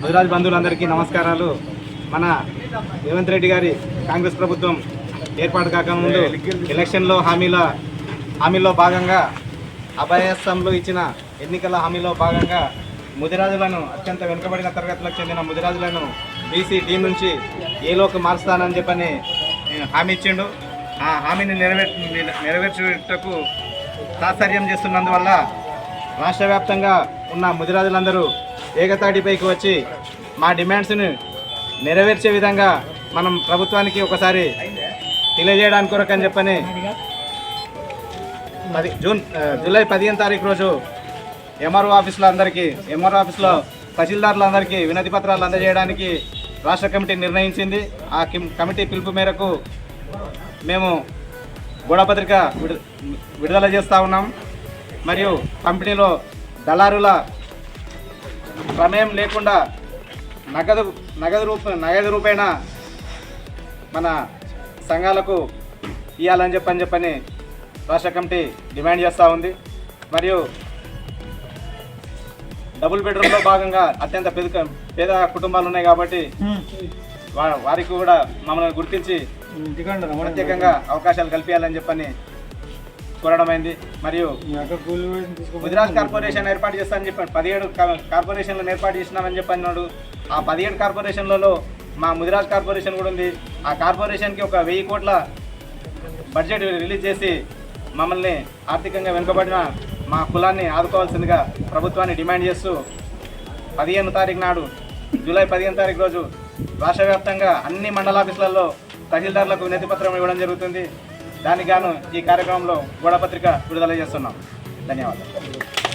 ముదిరాజ్ బంధువులందరికీ నమస్కారాలు. మన రేవంత్ రెడ్డి గారి కాంగ్రెస్ ప్రభుత్వం ఏర్పాటు కాకముందు ఎలక్షన్లో హామీల హామీలో భాగంగా అభయస్థంలో ఇచ్చిన ఎన్నికల హామీలో భాగంగా ముదిరాజులను అత్యంత వెనుకబడిన తరగతులకు చెందిన ముదిరాజులను బీసీ డి నుంచి ఏలోకి మారుస్తానని చెప్పని హామీ ఇచ్చిండు. ఆ హామీని నెరవేర్ నెరవేర్చుటకు తాత్సర్యం చేస్తున్నందువల్ల రాష్ట్ర వ్యాప్తంగా ఉన్న ముదిరాజులందరూ ఏకతాటిపైకి వచ్చి మా డిమాండ్స్ని నెరవేర్చే విధంగా మనం ప్రభుత్వానికి ఒకసారి తెలియజేయడానికి కొరకు అని చెప్పని పది జూన్ జూలై పదిహేను తారీఖు రోజు ఎంఆర్ఓ ఆఫీసులో అందరికీ ఎంఆర్ఓ ఆఫీస్లో తహసీల్దారులందరికీ వినతి పత్రాలు అందజేయడానికి రాష్ట్ర కమిటీ నిర్ణయించింది. ఆ కమిటీ పిలుపు మేరకు మేము గోడపత్రిక విడు- విడుదల చేస్తూ ఉన్నాం. మరియు కంపెనీలో దళారుల ప్రమేయం లేకుండా నగదు నగదు రూప నగదు రూపేణ మన సంఘాలకు ఇవ్వాలని చెప్పని చెప్పని రాష్ట్ర కమిటీ డిమాండ్ చేస్తూ ఉంది. మరియు డబుల్ బెడ్రూమ్లో భాగంగా అత్యంత పేద పేద కుటుంబాలు ఉన్నాయి కాబట్టి వారికి కూడా మమ్మల్ని గుర్తించి ప్రత్యేకంగా అవకాశాలు కల్పించాలని చెప్పని కోరడమైంది మరియు గుజరాత్ కార్పొరేషన్ ఏర్పాటు చేస్తానని చెప్పాను పదిహేడు కా- కార్పొరేషన్లను ఏర్పాటు చేసినామని చెప్పన్నాడు ఆ పదిహేడు కార్పొరేషన్లలో మా ముదిరాజ్ కార్పొరేషన్ కూడా ఉంది. ఆ కార్పొరేషన్కి ఒక వెయ్యి కోట్ల బడ్జెట్ రిలీజ్ చేసి మమ్మల్ని ఆర్థికంగా వెనుకబడిన మా కులాన్ని ఆదుకోవాల్సిందిగా ప్రభుత్వాన్ని డిమాండ్ చేస్తూ పదిహేను తారీఖు నాడు జూలై పదిహేను తారీఖు రోజు రాష్ట్ర వ్యాప్తంగా అన్ని మండలాఫీసులలో తహసీల్దార్లకు వినతి పత్రం ఇవ్వడం జరుగుతుంది. దానికి గాను ఈ కార్యక్రమంలో గోడపత్రిక విడుదల చేస్తున్నాం. ధన్యవాదాలు.